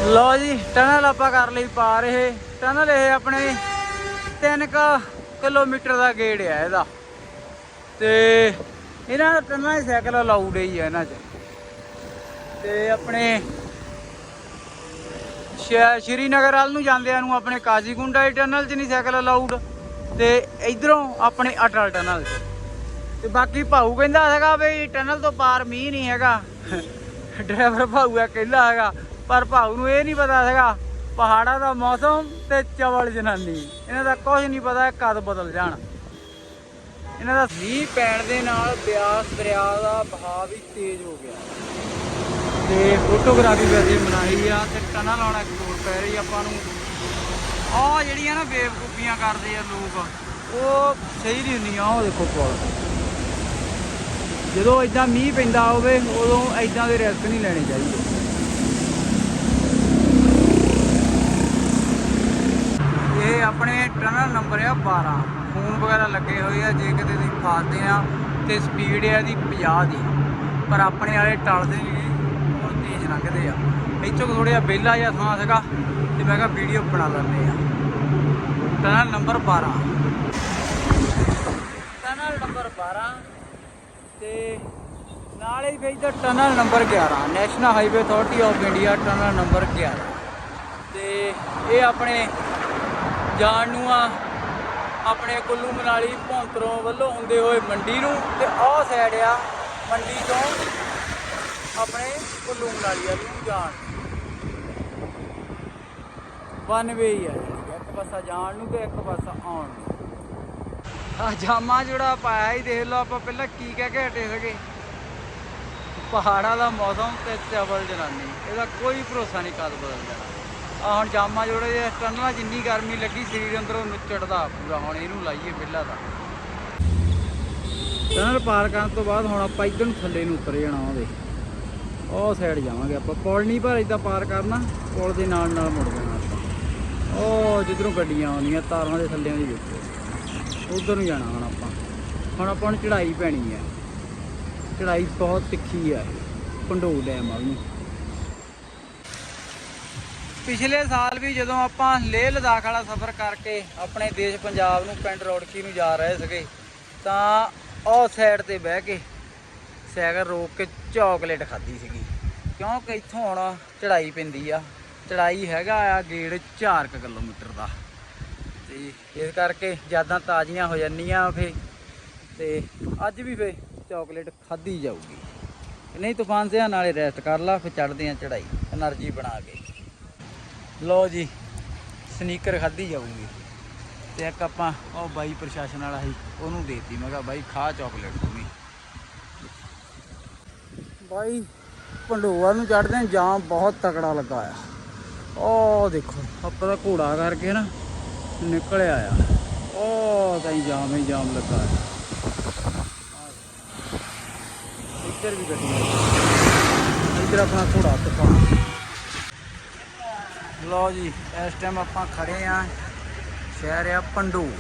Speaker 1: ਲਓ ਜੀ, ਟਨਲ ਆਪਾਂ ਕਰ ਲਈ ਪਾਰ ਇਹ। ਟਨਲ ਇਹ ਆਪਣੇ 3 ਕਿਲੋਮੀਟਰ ਦਾ ਗੇੜ ਆ ਇਹਦਾ। ਤੇ ਇਹਨਾਂ ਦਾ ਟੰਨਾ ਹੀ ਸਾਈਕਲ ਅਲਾਊਡ ਹੀ ਆ ਇਹਨਾਂ 'ਚ। ਤੇ ਆਪਣੇ ਸ਼੍ਰੀਨਗਰ ਵੱਲ ਨੂੰ ਜਾਂਦਿਆਂ ਨੂੰ ਆਪਣੇ ਕਾਜ਼ੀਗੁੰਡਾ ਦੀ ਟਨਲ 'ਚ ਨਹੀਂ ਸਾਈਕਲ ਅਲਾਊਡ ਤੇ ਇਧਰੋਂ ਆਪਣੇ ਅਟਲ ਟਨਲ 'ਚ। ਤੇ ਬਾਕੀ ਭਾਊ ਕਹਿੰਦਾ ਹੈਗਾ ਵੀ ਟਨਲ ਤੋਂ ਪਾਰ ਮੀਂਹ ਨਹੀਂ ਹੈਗਾ। ਡਰਾਈਵਰ ਭਾਊ ਆ ਕਹਿੰਦਾ ਹੈਗਾ, ਪਰ ਭਾਊ ਨੂੰ ਇਹ ਨਹੀਂ ਪਤਾ ਹੈਗਾ, ਪਹਾੜਾਂ ਦਾ ਮੌਸਮ ਤੇ ਚਵਲ ਜਨਾਨੀ। ਇਹਨਾਂ ਦਾ ਕੁਝ ਨਹੀਂ ਪਤਾ ਕਦ ਬਦਲ ਜਾਣ। ਇਹਨਾਂ ਦਾ ਮੀਂਹ ਪੈਣ ਦੇ ਨਾਲ ਬਿਆਸ ਦਰਿਆ ਦਾ ਵਹਾਅ ਵੀ ਤੇਜ਼ ਹੋ ਗਿਆ। ਤੇ ਫੋਟੋਗ੍ਰਾਫੀ ਵੈਸੇ ਬਣਾਈ ਆ ਤੇ ਟਨਲ ਆਉਣਾ ਐਕਸਪਲੋਰ ਪੈ ਰਹੀ ਆਪਾਂ ਨੂੰ। ਆਹ ਜਿਹੜੀਆਂ ਨਾ ਬੇਵਕੂਫੀਆਂ ਕਰਦੇ ਆ ਲੋਕ, ਉਹ ਸਹੀ ਨਹੀਂ ਹੁੰਦੀਆਂ ਉਹ ਦੇਖੋ ਕੋਲ ਜਦੋਂ ਇਦਾਂ ਮੀਂਹ ਪੈਂਦਾ ਹੋਵੇ, ਉਦੋਂ ਇਦਾਂ ਦੇ ਰਿਸਕ ਨਹੀਂ ਲੈਣੇ ਚਾਹੀਦੇ। ਆਪਣੇ ਟਨਲ ਨੰਬਰ ਆ 12 ਫੋਨ ਵਗੈਰਾ ਲੱਗੇ ਹੋਏ ਆ, ਜੇ ਕਿਤੇ ਤੁਸੀਂ ਫਸਦੇ ਆ ਤੇ ਸਪੀਡ ਆ ਇਹਦੀ 50 ਦੀ। ਪਰ ਆਪਣੇ ਵਾਲੇ ਟਲਦੇ ਨਹੀਂ ਬਹੁਤ ਤੇਜ਼ ਲੰਘਦੇ ਆ। ਇੱਥੋਂ ਥੋੜ੍ਹਾ ਜਿਹਾ ਵਿਹਲਾ ਜਿਹਾ ਥਾਂ ਸੀਗਾ ਤੇ ਮੈਂ ਕਿਹਾ ਵੀਡੀਓ ਬਣਾ ਲੈਂਦੇ ਆ। ਟਨਲ ਨੰਬਰ 12 ਟਨਲ ਨੰਬਰ 12 ਤੇ ਨਾਲ ਹੀ ਫਿਰ tunnel number 11 National Highway Authority of India tunnel number 11 ਤੇ ਇਹ ਆਪਣੇ ਜਾਣ ਨੂੰ ਆ ਆਪਣੇ ਕੁੱਲੂ ਮਨਾਲੀ ਭੌਂਤਰੋਂ ਵੱਲੋਂ ਹੁੰਦੇ ਹੋਏ ਮੰਡੀ ਨੂੰ ਤੇ ਆਹ ਸਾਈਡ ਆ ਮੰਡੀ ਤੋਂ ਆਪਣੇ ਕੁੱਲੂ ਮਨਾਲੀ ਵਾਲੀ ਨੂੰ ਜਾਣ। ਵਨ ਵੇ ਹੀ ਆ ਇੱਕ ਪਾਸਾ ਜਾਣ ਨੂੰ ਤੇ ਇੱਕ ਪਾਸਾ ਆਉਣ ਨੂੰ। ਆ ਜਾਮਾ ਜਿਹੜਾ ਪਾਇਆ ਹੀ ਦੇਖ ਲਓ ਆਪਾਂ ਪਹਿਲਾਂ ਕੀ ਕਹਿ ਕੇ ਹਟੇ ਸੀਗੇ। ਪਹਾੜਾਂ ਦਾ ਮੌਸਮ ਤੇ ਚਵਲ ਜਨਾਨੀ, ਇਹਦਾ ਕੋਈ ਭਰੋਸਾ ਨਹੀਂ ਕਦ ਬਦਲ ਜਾਣਾ। ਆ ਹੁਣ ਜਾਮਾ ਜੋੜੇ ਦੇ ਟਨਲਾਂ ਜਿੰਨੀ ਗਰਮੀ ਲੱਗੀ, ਸਰੀਰ ਅੰਦਰੋਂ ਨੁੱਚੜਦਾ ਪੂਰਾ। ਹੁਣ ਇਹਨੂੰ ਲਾਈਏ ਪਹਿਲਾਂ ਤਾਂ। ਟਨਲ ਪਾਰ ਕਰਨ ਤੋਂ ਬਾਅਦ ਹੁਣ ਆਪਾਂ ਇੱਧਰ ਨੂੰ ਥੱਲੇ ਨੂੰ ਉਤਰ ਜਾਣਾ ਉਹਦੇ। ਉਹ ਸਾਈਡ ਜਾਵਾਂਗੇ ਆਪਾਂ। ਪੁਲ ਨਹੀਂ ਪਰ ਇਦਾਂ ਪਾਰ ਕਰਨਾ, ਪੁਲ ਦੇ ਨਾਲ ਨਾਲ ਮੁੜ ਜਾਣਾ ਆਪਾਂ। ਉਹ ਜਿੱਧਰੋਂ ਗੱਡੀਆਂ ਆਉਂਦੀਆਂ, ਤਾਰਾਂ ਦੇ ਥੱਲੇ ਦੀ ਦੇਖੋ। ਉਧਰ ਨੂੰ ਜਾਣਾ ਹੁਣ ਆਪਾਂ। ਹੁਣ ਆਪਾਂ ਨੂੰ ਚੜਾਈ ਪੈਣੀ ਹੈ। ਚੜਾਈ ਬਹੁਤ ਤਿੱਖੀ ਹੈ। ਪੰਡੋਲ ਡੈਮ ਵੱਲ ਨੂੰ ਪਿਛਲੇ ਸਾਲ ਵੀ ਜਦੋਂ ਆਪਾਂ ਲੇਹ ਲਦਾਖ ਵਾਲਾ ਸਫ਼ਰ ਕਰਕੇ ਆਪਣੇ ਦੇਸ਼ ਪੰਜਾਬ ਨੂੰ ਪਿੰਡ ਰੋੜਕੀ ਨੂੰ ਜਾ ਰਹੇ ਸੀਗੇ, ਤਾਂ ਉਹ ਸਾਈਡ ਤੇ ਬਹਿ ਕੇ ਸਾਈਕਲ ਰੋਕ ਕੇ ਚਾਕਲੇਟ ਖਾਧੀ ਸੀਗੀ। ਕਿਉਂਕਿ ਇੱਥੋਂ ਹੁਣ ਚੜਾਈ ਪੈਂਦੀ ਆ ਚੜਾਈ ਹੈਗਾ ਆ ਗੇੜ 4 ਕਿਲੋਮੀਟਰ ਦਾ। ਤੇ ਇਸ ਕਰਕੇ ਜ਼ਿਆਦਾ ਤਾਜ਼ੀਆਂ ਹੋ ਜਾਂਦੀਆਂ ਫੇ ਤੇ ਅੱਜ ਵੀ ਫੇ ਚਾਕਲੇਟ ਖਾਧੀ ਜਾਊਗੀ। ਨਹੀਂ ਤੂਫਾਨ ਸਿਆਂ, ਨਾਲੇ ਰੈਸਟ ਕਰ ਲਾ ਫੇ ਚੜਦੇ ਆ ਚੜਾਈ એનર્ਜੀ ਬਣਾ ਕੇ। ਲਓ ਜੀ ਸਨੀਕਰ ਖਾਧੀ ਜਾਊਗੀ। ਤੇ ਇੱਕ ਆਪਾਂ, ਉਹ ਬਾਈ ਪ੍ਰਸ਼ਾਸਨ ਵਾਲਾ ਸੀ, ਉਹਨੂੰ ਦੇਤੀ। ਮੈਂ ਕਿਹਾ, ਬਾਈ, ਖਾ ਚਾਕਲੇਟ ਤੂੰ ਵੀ। ਬਾਈ ਪੰਡੋਆ ਨੂੰ ਚੜਦੇ ਆ ਜਾਮ ਬਹੁਤ ਤਕੜਾ ਲੱਗਾ ਆ। ਉਹ ਦੇਖੋ, ਆਪਾਂ ਦਾ ਘੋੜਾ ਕਰਕੇ ਨਾ ਨਿਕਲਿਆ ਆ। ਉਹ ਤਾਂ ਜਾਮ, ਹੀ ਜਾਮ ਲੱਗਾ ਆ। ਇੱਧਰ ਵੀ ਗੱਡੀਆਂ ਇੱਧਰ ਆਪਣਾ ਘੋੜਾ ਤੂਫਾਨ ਲਓ ਜੀ, ਇਸ ਟਾਈਮ ਆਪਾਂ ਖੜੇ ਆ ਸ਼ਹਿਰ ਆ ਪੰਡੂ।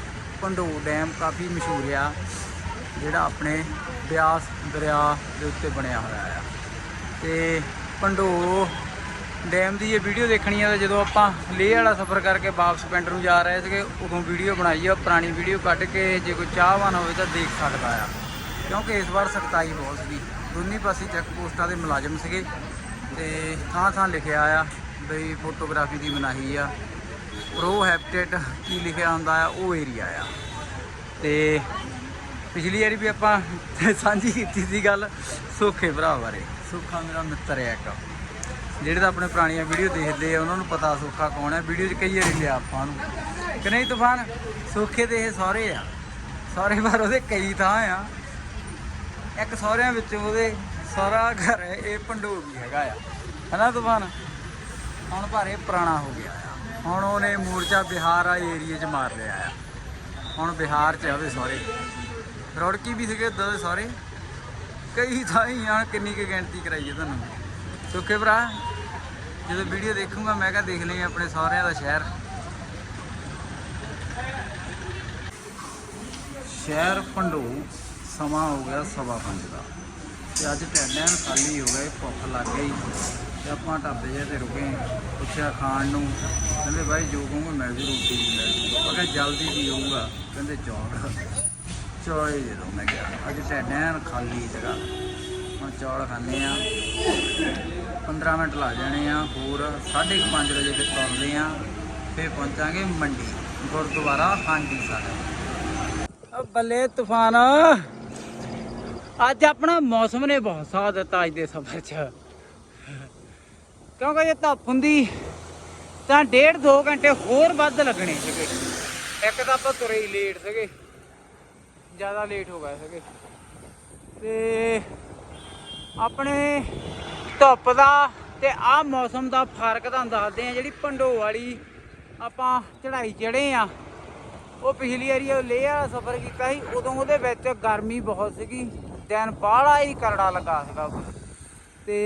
Speaker 1: ਪੰਡੂ ਡੈਮ ਕਾਫੀ ਮਸ਼ਹੂਰ ਆ, ਜਿਹੜਾ ਆਪਣੇ ਬਿਆਸ ਦਰਿਆ ਦੇ ਉੱਤੇ ਬਣਿਆ ਹੋਇਆ ਆ। ਤੇ ਪੰਡੂ, ਡੈਮ ਦੀ ਇਹ ਵੀਡੀਓ ਦੇਖਣੀ ਆ ਤਾਂ ਜਦੋਂ ਆਪਾਂ ਲੇਹ ਵਾਲਾ ਸਫ਼ਰ ਕਰਕੇ ਵਾਪਸ ਪਿੰਡ ਨੂੰ ਜਾ ਰਹੇ ਸੀਗੇ, ਉਦੋਂ ਵੀਡੀਓ ਬਣਾਈ ਆ, ਪੁਰਾਣੀ ਵੀਡੀਓ ਕੱਢ ਕੇ ਜੇ ਕੋਈ ਚਾਹਵਾਨ ਹੋਵੇ ਤਾਂ ਦੇਖ ਸਕਦਾ ਆ। ਕਿਉਂਕਿ ਇਸ ਵਾਰ ਸਖਤਾਈ ਬਹੁਤ ਸੀਗੀ। ਦੋਨੇ ਪਾਸੇ ਚੈੱਕ ਪੋਸਟਾਂ ਦੇ ਮੁਲਾਜ਼ਮ ਸੀਗੇ ਤੇ ਥਾਂ ਥਾਂ ਲਿਖਿਆ ਆ ਬਈ ਫੋਟੋਗ੍ਰਾਫੀ ਦੀ ਮਨਾਹੀ ਆ। ਪ੍ਰੋ ਹੈਪਟੇਟ ਕੀ ਲਿਖਿਆ ਹੁੰਦਾ ਆ, ਉਹ ਏਰੀਆ ਆ। ਤੇ ਪਿਛਲੀ ਵਾਰੀ ਵੀ ਆਪਾਂ ਸਾਂਝੀ ਕੀਤੀ ਸੀ ਗੱਲ ਸੋਖੇ ਭਰਾ ਬਾਰੇ। ਸੋਖਾ ਮੇਰਾ ਮਿੱਤਰ ਹੈ ਇੱਕ। ਜਿਹੜੇ ਤਾਂ ਆਪਣੇ ਪੁਰਾਣੀਆਂ ਵੀਡੀਓ ਦੇਖਦੇ ਆ, ਉਹਨਾਂ ਨੂੰ ਪਤਾ ਸੋਖਾ ਕੌਣ ਹੈ ਵੀਡੀਓ 'ਚ ਕਈ ਵਾਰੀ ਲਿਆ ਆਪਾਂ ਨੂੰ। ਕਿ ਨਹੀਂ ਤੂਫਾਨ, ਸੋਖੇ ਦੇ ਇਹ ਸਹੁਰੇ ਆ। ਸਹੁਰੇ ਬਾਰ ਉਹਦੇ ਕਈ ਥਾਂ ਆ। ਇੱਕ ਸਹੁਰਿਆਂ ਵਿੱਚ ਉਹਦੇ ਸਾਰਾ ਘਰ ਇਹ ਪੰਡੋਰ ਵੀ ਹੈਗਾ ਆ। ਹਨਾ ਤੂਫਾਨ? ਹੁਣ ਭਾਰੇ ਪੁਰਾਣਾ ਹੋ ਗਿਆ। ਹੁਣ ਉਹਨੇ ਮੋਰਚਾ ਬਿਹਾਰ ਵਾਲੇ ਏਰੀਏ 'ਚ ਮਾਰ ਲਿਆ ਆ। ਹੁਣ ਬਿਹਾਰ 'ਚ ਆਵੇ ਉਹਦੇ ਰੌੜਕੀ ਵੀ ਸੀਗੇ ਉਦੋਂ ਸਾਰੇ ਕਈ ਥਾਂ ਆ, ਕਿੰਨੀ ਕੁ ਗਿਣਤੀ ਕਰਾਈਏ ਤੁਹਾਨੂੰ। ਸੁੱਕੇ ਭਰਾ, ਜਦੋਂ ਵੀਡੀਓ ਦੇਖੂੰਗਾ, ਮੈਂ ਕਿਹਾ ਦੇਖ ਲਈ ਆਪਣੇ ਸਹੁਰਿਆਂ ਦਾ ਸ਼ਹਿਰ। ਸ਼ਹਿਰ ਪੰਡੂ ਸਮਾਂ ਹੋ ਗਿਆ ਸਵਾ ਪੰਜ ਦਾ। ਤੇ ਅੱਜ ਟੈਂਡਿਆਂ ਖਾਲੀ ਹੋ ਗਏ, ਭੁੱਖ ਲੱਗ ਗਈ। ਤੇ ਆਪਾਂ ਢਾਬੇ ਜਿਹੇ ਤੇ ਰੁਕੇ ਪੁੱਛਿਆ ਖਾਣ ਨੂੰ। ਕਹਿੰਦੇ ਬਾਈ ਜੋ ਕਹੂੰਗਾ ਮਿਲ ਜੂ ਰੋਟੀ ਵੀ ਮਿਲ ਜੂ ਆਪਾਂ ਕਿਹਾ ਜਲਦੀ ਕੀ ਹੋਊਗਾ ਕਹਿੰਦੇ ਚੌਲ। ਚੌਲ ਹੀ ਦੇ ਦੋ। ਮੈਂ ਕਿਹਾ ਅੱਜ ਢਿੱਡ ਐਨ ਖਾਲੀ ਜਗ੍ਹਾ। ਹੁਣ ਚੌਲ ਖਾਣੇ ਆ 15 ਮਿੰਟ ਲਾ ਜਾਣੇ ਆ। ਹੋਰ 5:30 ਵਜੇ ਤੇ ਤੁਰਦੇ ਆ ਫੇਰ ਪਹੁੰਚਾਂਗੇ ਮੰਡੀ। ਗੁਰਦੁਆਰਾ ਹਾਂਡੀ ਸਾਹਿਬ। ਬੱਲੇ ਤੂਫਾਨ। ਅੱਜ ਆਪਣਾ ਮੌਸਮ ਨੇ ਬਹੁਤ ਸਾਥ ਦਿੱਤਾ ਅੱਜ ਦੇ ਸਫ਼ਰ 'ਚ। ਕਿਉਂਕਿ ਜੇ ਧੁੱਪ ਹੁੰਦੀ ਤਾਂ ਡੇਢ ਦੋ ਘੰਟੇ ਹੋਰ ਵੱਧ ਲੱਗਣੇ ਸੀਗੇ। ਇੱਕ ਤਾਂ ਆਪਾਂ ਤੁਰੇ ਹੀ ਲੇਟ ਸੀਗੇ। ਜ਼ਿਆਦਾ ਲੇਟ ਹੋ ਗਏ ਸੀਗੇ। ਤੇ ਆਪਣੇ ਧੁੱਪ ਦਾ ਤੇ ਆਹ ਮੌਸਮ ਦਾ ਫ਼ਰਕ ਤੁਹਾਨੂੰ ਦੱਸਦੇ ਆ ਜਿਹੜੀ ਭੰਡੋ ਵਾਲੀ ਆਪਾਂ ਚੜਾਈ ਚੜੇ ਆ ਉਹ ਪਿਛਲੀ ਵਾਰੀ ਉਹ ਲੇਹ ਵਾਲਾ ਸਫ਼ਰ ਕੀਤਾ ਸੀ, ਉਦੋਂ ਉਹਦੇ ਵਿੱਚ ਗਰਮੀ ਬਹੁਤ ਸੀਗੀ। ਦਿਨ ਬਾਹਲਾ ਹੀ ਕਰੜਾ ਲੱਗਾ ਸੀਗਾ। ਤੇ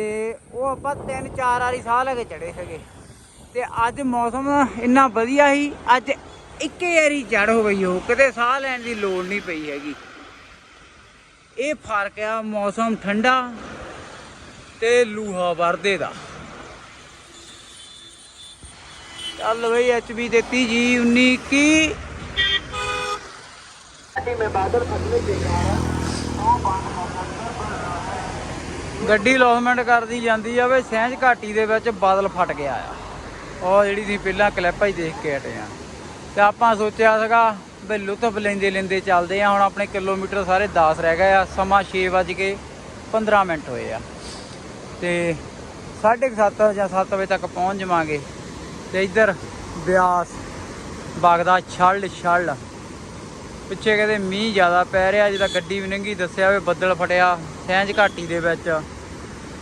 Speaker 1: ਉਹ ਆਪਾਂ ਤਿੰਨ ਚਾਰ ਵਾਰੀ ਸਾਹ ਲੈ ਕੇ ਚੜੇ ਸੀਗੇ। ਤੇ ਅੱਜ ਮੌਸਮ ਇੰਨਾ ਵਧੀਆ ਸੀ, ਅੱਜ ਇੱਕੇ ਵਾਰੀ ਚੜ ਹੋ ਗਈ ਉਹ, ਕਿਤੇ ਸਾਹ ਲੈਣ ਦੀ ਲੋੜ ਨਹੀਂ ਪਈ ਹੈਗੀ। ਇਹ ਫ਼ਰਕ ਆ ਮੌਸਮ ਠੰਡਾ ਤੇ ਲੂਹਾ ਵਰਦੇ ਦਾ। ਚੱਲ ਬਈ ਐਚਬੀ ਦਿੱਤੀ ਜੀ 19 ਕੀ ਗੱਡੀ ਲੋਸਮੈਂਟ ਕਰਦੀ ਜਾਂਦੀ ਆ ਵੇ, ਸਹਿਜ ਘਾਟੀ ਦੇ ਵਿੱਚ ਬਾਦਲ ਫਟ ਗਿਆ ਆ। ਉਹ ਜਿਹੜੀ ਦੀ ਪਹਿਲਾਂ ਕਲਿੱਪ ਹੀ ਦੇਖ ਕੇ ਹਟੇ ਆ। ਤੇ ਆਪਾਂ ਸੋਚਿਆ ਸੀਗਾ ਵੀ ਲੁਤਫ ਲੈਂਦੇ ਲੈਂਦੇ ਚੱਲਦੇ ਆ, ਹੁਣ ਆਪਣੇ ਕਿਲੋਮੀਟਰ ਸਾਰੇ 10 ਰਹਿ ਗਏ ਆ, ਸਮਾਂ 6 ਵੱਜ ਕੇ 15 ਮਿੰਟ ਹੋਏ ਆ। ਤੇ 7:30 ਜਾਂ 7 ਵਜੇ ਤੱਕ ਪਹੁੰਚ ਜਾਵਾਂਗੇ ਤੇ ਇੱਧਰ ਬਿਆਸ ਵਗਦਾ ਛੱਲ ਛੱਲ। ਪਿੱਛੇ ਕਹਿੰਦੇ ਮੀਂਹ ਜ਼ਿਆਦਾ ਪੈ ਰਿਹਾ ਜਿਹਦਾ ਗੱਡੀ ਵੀ ਨੰਗੀ, ਦੱਸਿਆ ਵੀ ਬੱਦਲ ਫਟਿਆ ਸਹਿਜ ਘਾਟੀ ਦੇ ਵਿੱਚ।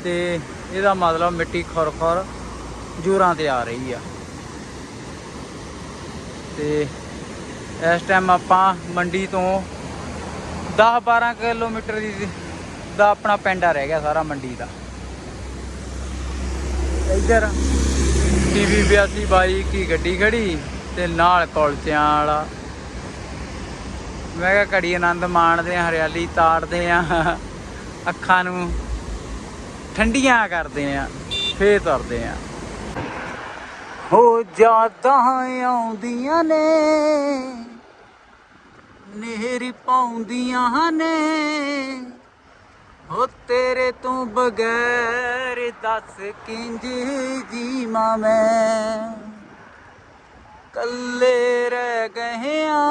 Speaker 1: ਤੇ ਇਹਦਾ ਮਤਲਬ ਮਿੱਟੀ ਖੁਰ ਖੁਰ ਜੋਰਾਂ ਤੇ ਆ ਰਹੀ ਆ। ਤੇ ਇਸ ਟਾਈਮ ਆਪਾਂ ਮੰਡੀ ਤੋਂ 10 12 ਕਿਲੋਮੀਟਰ ਦੀ ਦਾ ਆਪਣਾ ਪਿੰਡਾ ਰਹਿ ਗਿਆ ਸਾਰਾ ਮੰਡੀ ਦਾ। ਇੱਧਰ ਟੀਵੀ 82 ਬਾਈ ਕੀ ਗੱਡੀ ਖੜੀ ਤੇ ਨਾਲ ਕੋਲਚਿਆਂ ਵਾਲਾ। ਮੈਂ ਕਿਹਾ ਘੜੀ ਆਨੰਦ ਮਾਣਦੇ ਆ, ਹਰਿਆਲੀ ਤਾੜਦੇ ਆ, ਅੱਖਾਂ ਨੂੰ ਠੰਡੀਆਂ ਕਰਦੇ ਆ, ਫੇਰ ਤੁਰਦੇ ਆ। ਹੋ ਜਾਦਾਂ ਆਉਂਦੀਆਂ ਨੇ ਨੇਰੀ ਪਾਉਂਦੀਆਂ ਨੇ। ਹੋ ਤੇਰੇ ਤੋਂ ਬਗੈਰ ਦੱਸ ਕਿੰਜ ਜੀਵਾਂ ਮੈਂ। ਕੱਲੇ ਰਹਿ ਗਏ ਆ।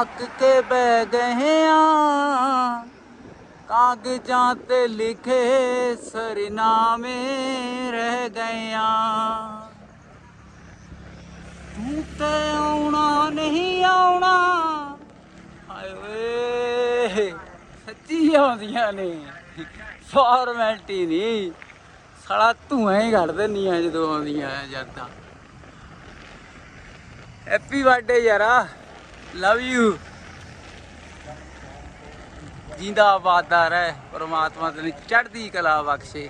Speaker 1: ਅੱਕ ਕੇ ਬਹਿ ਗਏ ਆ। ਕਾਗਜ਼ਾਂ ਤੇ ਲਿਖੇ ਸਰਨਾਮੇ ਰਹਿ ਗਏ ਆ। ਤੂੰ ਤੇ ਆਉਣਾ ਨਹੀਂ ਆਉਣਾ। ਹਾਏ ਓਏ, ਸੱਚੀ ਆਉਂਦੀਆਂ ਨੇ। ਫਾਰਮੈਲਟੀ ਨਹੀਂ। ਸਾਲਾ ਧੂਆਂ ਹੀ ਕੱਢ ਦਿੰਦੀਆਂ ਜਦੋਂ ਆਉਂਦੀਆਂ ਆ ਜਦਾਂ ਹੈਪੀ ਬਰਥਡੇ ਯਾਰਾ। ਲਵ ਯੂ ਜਿੰਦਾ ਆਬਾਦਾ ਰਹਿ, ਪਰਮਾਤਮਾ ਤੈਨੂੰ ਚੜ੍ਹਦੀ ਕਲਾ ਬਖਸ਼ੇ।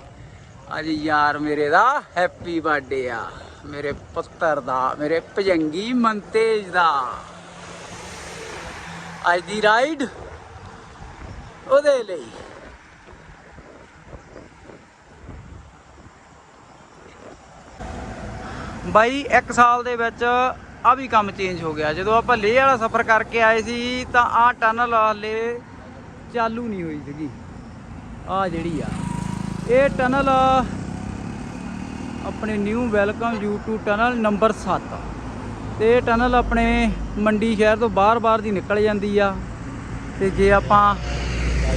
Speaker 1: ਅੱਜ ਯਾਰ ਮੇਰੇ ਦਾ ਹੈਪੀ ਬਰਥਡੇ ਆ। ਮੇਰੇ ਪੁੱਤਰ ਦਾ, ਮੇਰੇ ਭਜੰਗੀ ਮੰਤੇਜ ਦਾ। ਅੱਜ ਦੀ ਰਾਈਡ ਉਹਦੇ ਲਈ। ਬਾਈ, ਇੱਕ ਸਾਲ ਦੇ ਵਿੱਚ ਆ ਵੀ ਕੰਮ ਚੇਂਜ ਹੋ ਗਿਆ। ਜਦੋਂ ਆਪਾਂ ਲੇਹ ਵਾਲਾ ਸਫ਼ਰ ਕਰਕੇ ਆਏ ਸੀ, ਤਾਂ ਆ ਟਨਲ ਹਾਲੇ ਚਾਲੂ ਨਹੀਂ ਹੋਈ ਸੀਗੀ। ਆ ਜਿਹੜੀ ਆ, ਇਹ ਟਨਲ ਆਪਣੇ new welcome you to tunnel number 7 ਤੇ ਇਹ ਟਨਲ ਆਪਣੇ ਮੰਡੀ ਸ਼ਹਿਰ ਤੋਂ ਬਾਹਰ-ਬਾਹਰ ਦੀ ਨਿਕਲ ਜਾਂਦੀ ਆ। ਤੇ ਜੇ ਆਪਾਂ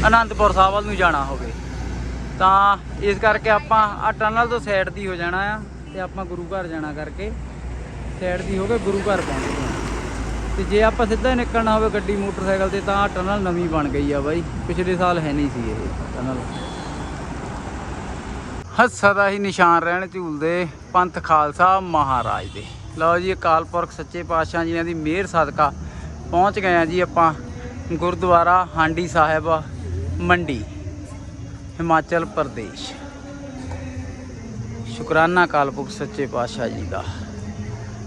Speaker 1: ਅਨੰਦਪੁਰ ਸਾਹਿਬ ਵੱਲ ਨੂੰ ਜਾਣਾ ਹੋਵੇ, ਤਾਂ ਇਸ ਕਰਕੇ ਆਪਾਂ ਆ ਟਨਲ ਤੋਂ ਸਾਈਡ ਦੀ ਹੋ ਜਾਣਾ ਆ, ਤੇ ਆਪਾਂ ਗੁਰੂ ਘਰ ਜਾਣਾ ਕਰਕੇ ਸਾਈਡ ਦੀ ਹੋ ਕੇ ਗੁਰੂ ਘਰ ਪਹੁੰਚ ਹਾਂ ਤੇ ਜੇ ਆਪਾਂ ਸਿੱਧਾ ਨਿਕਲਣਾ ਹੋਵੇ ਗੱਡੀ, ਮੋਟਰਸਾਈਕਲ ਤੇ, ਤਾਂ ਟਨਲ ਨਵੀਂ ਬਣ ਗਈ ਆ ਬਾਈ। ਪਿਛਲੇ ਸਾਲ ਹੈ ਨਹੀਂ ਸੀ ਇਹ ਟਨਲ। ਹੱਸਾ ਦਾ ਹੀ ਨਿਸ਼ਾਨ ਰਹਿਣ ਝੂਲਦੇ ਪੰਥ ਖਾਲਸਾ ਮਹਾਰਾਜ ਦੇ। ਲਓ ਜੀ, ਅਕਾਲ ਪੁਰਖ ਸੱਚੇ ਪਾਤਸ਼ਾਹ ਜੀਆਂ ਦੀ ਮਿਹਰ ਸਦਕਾ ਪਹੁੰਚ ਗਏ ਆ ਜੀ ਆਪਾਂ ਗੁਰਦੁਆਰਾ ਹਾਂਡੀ ਸਾਹਿਬ ਮੰਡੀ, ਹਿਮਾਚਲ ਪ੍ਰਦੇਸ਼। ਸ਼ੁਕਰਾਨਾ ਅਕਾਲ ਪੁਰਖ ਸੱਚੇ ਪਾਤਸ਼ਾਹ ਜੀ ਦਾ।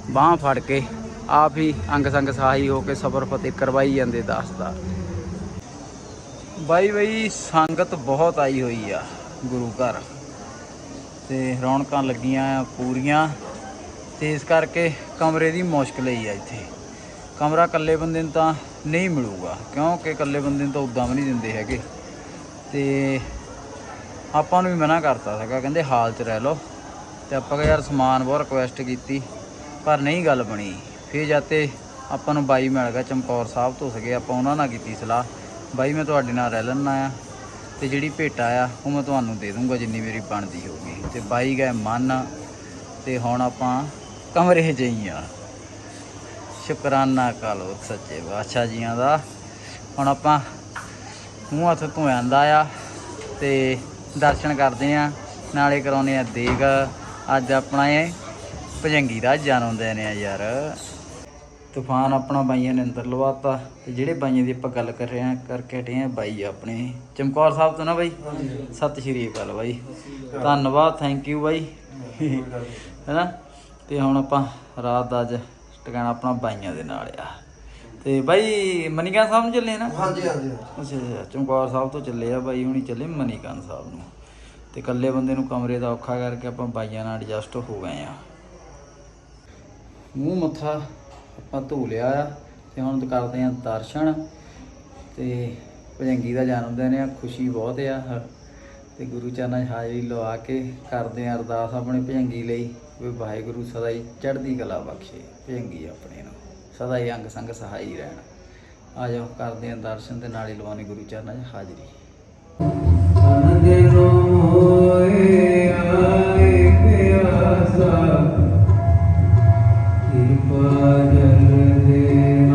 Speaker 1: ਬਾਹ ਫੜ ਕੇ ਆਪ ਹੀ ਅੰਗ ਸੰਗ ਸਾਹੀ ਹੋ ਕੇ ਸਬਰ ਫਤਿਹ ਕਰਵਾਈ ਜਾਂਦੇ ਦਾਸ ਦਾ। ਬਾਈ ਬਈ, ਸੰਗਤ ਬਹੁਤ ਆਈ ਹੋਈ ਆ ਗੁਰੂ ਘਰ। ਤੇ ਰੌਣਕਾਂ ਲੱਗੀਆਂ ਆ ਪੂਰੀਆਂ। ਤੇ ਇਸ ਕਰਕੇ ਕਮਰੇ ਦੀ ਮੁਸ਼ਕਲ ਹੀ ਆ ਇੱਥੇ। ਕਮਰਾ ਇਕੱਲੇ ਬੰਦੇ ਨੂੰ ਤਾਂ ਨਹੀਂ ਮਿਲੂਗਾ, ਕਿਉਂਕਿ ਇਕੱਲੇ ਬੰਦੇ ਨੂੰ ਤਾਂ ਉਦਾਂ ਵੀ ਨਹੀਂ ਦਿੰਦੇ ਹੈਗੇ। ਤੇ ਆਪਾਂ ਨੂੰ ਵੀ ਮਨਾ ਕਰਤਾ ਸੀਗਾ, ਕਹਿੰਦੇ ਹਾਲ 'ਚ ਰਹਿ ਲਓ। ਤੇ ਆਪਾਂ ਯਾਰ ਸਮਾਨ ਬਹੁਤ ਰਿਕੁਐਸਟ ਕੀਤੀ। ਪਰ ਨਹੀਂ ਗੱਲ ਬਣੀ। ਫਿਰ ਜਾਤੇ ਆਪਾਂ ਨੂੰ ਬਾਈ ਮਿਲ ਗਿਆ ਚਮਕੌਰ ਸਾਹਿਬ ਤੋਂ ਸੀਗੇ, ਆਪਾਂ ਉਹਨਾਂ ਨਾਲ ਕੀਤੀ ਸਲਾਹ। ਬਾਈ, ਮੈਂ ਤੁਹਾਡੇ ਨਾਲ ਰਹਿ ਲੈਣਾ ਆ ਤੇ ਜਿਹੜੀ ਭੇਟਾ ਆ ਉਹ ਮੈਂ ਤੁਹਾਨੂੰ ਦੇ ਦੂੰਗਾ ਜਿੰਨੀ ਮੇਰੀ ਬਣਦੀ ਹੋਊਗੀ। ਤੇ ਬਾਈ ਗਏ ਮਨ ਤੇ ਹੁਣ ਆਪਾਂ ਕਮਰੇ 'ਚ ਹੀ ਆ। ਸ਼ੁਕਰਾਨਾ ਕਾਲੋ ਸੱਚੇ ਬਾਦਸ਼ਾਹ ਜੀਆਂ ਦਾ। ਹੁਣ ਆਪਾਂ ਮੂੰਹ ਹੱਥ ਧੋਇਆਂਦਾ ਆ ਤੇ ਦਰਸ਼ਨ ਕਰਦੇ ਆ ਨਾਲੇ ਕਰਾਉਨੇ ਆ ਦੇਗ। ਅੱਜ ਆਪਣਾ ਇਹ ਭਜੰਗੀ ਦਾ ਜਨਮ ਦਿਨ ਆ ਯਾਰ। ਤੂਫਾਨ ਆਪਣਾ ਬਾਈਆਂ ਨੇ ਅੰਦਰ ਲਵਾਤਾ। ਤੇ ਜਿਹੜੇ ਬਾਈਆਂ ਦੀ ਆਪਾਂ ਗੱਲ ਕਰ ਰਹੇ ਆ ਕਰਕੇ ਹਟੇ ਆ ਬਾਈ ਆਪਣੇ। ਚਮਕੌਰ ਸਾਹਿਬ ਤੋਂ ਨਾ ਬਾਈ? ਸਤਿ ਸ਼੍ਰੀ ਅਕਾਲ ਬਾਈ। ਧੰਨਵਾਦ ਥੈਂਕ ਯੂ ਬਾਈ। ਹੈਨਾ? ਤੇ ਹੁਣ ਆਪਾਂ ਰਾਤ ਦਾ ਅੱਜ ਟਿਕਾਣਾ ਆਪਣਾ ਬਾਈਆਂ ਦੇ ਨਾਲ ਆ। ਤੇ ਬਾਈ ਮਨੀਕਰਨ ਸਾਹਿਬ ਨੂੰ ਚੱਲੇ ਨਾ?
Speaker 3: ਹਾਂਜੀ ਹਾਂਜੀ
Speaker 1: ਅੱਛਾ ਅੱਛਾ ਚਮਕੌਰ ਸਾਹਿਬ ਤੋਂ ਚੱਲੇ ਆ ਬਾਈ ਹੁਣੀ ਚੱਲੇ ਮਨੀਕਰਨ ਸਾਹਿਬ ਨੂੰ। ਤੇ ਇਕੱਲੇ ਬੰਦੇ ਨੂੰ ਕਮਰੇ ਦਾ ਔਖਾ ਕਰਕੇ ਆਪਾਂ ਬਾਈਆਂ ਨਾਲ ਐਡਜਸਟ ਹੋ ਗਏ ਆ। ਮੂੰਹ ਮੱਥਾ ਆਪਾਂ ਧੋ ਲਿਆ ਆ ਤੇ ਹੁਣ ਕਰਦੇ ਆ ਦਰਸ਼ਨ ਤੇ ਭਜੰਗੀ ਦਾ ਜਨਮ ਦਿਨ ਆ, ਖੁਸ਼ੀ ਬਹੁਤ ਆ ਤੇ ਗੁਰੂ ਚਰਨਾਂ 'ਚ ਹਾਜ਼ਰੀ ਲਵਾ ਕੇ ਕਰਦੇ ਆ ਅਰਦਾਸ ਆਪਣੇ ਭਜੰਗੀ ਲਈ ਵੀ ਵਾਹਿਗੁਰੂ ਸਦਾ ਹੀ ਚੜ੍ਹਦੀ ਕਲਾ ਬਖਸ਼ੇ ਭਜੰਗੀ ਆਪਣੇ ਨੂੰ, ਸਦਾ ਹੀ ਅੰਗ ਸੰਗ ਸਹਾਈ ਰਹਿਣ। ਆ ਜਾਓ, ਕਰਦੇ ਆ ਦਰਸ਼ਨ ਤੇ ਨਾਲੇ ਲਵਾਉਣੇ ਗੁਰੂ ਚਰਨਾਂ 'ਚ ਹਾਜ਼ਰੀ।
Speaker 3: ਅਨੰਦਿ ਹੋਏ ਆਏ ਪਿਆਸਾ ਕਿਰਪਾ ਜਲ ਦੇ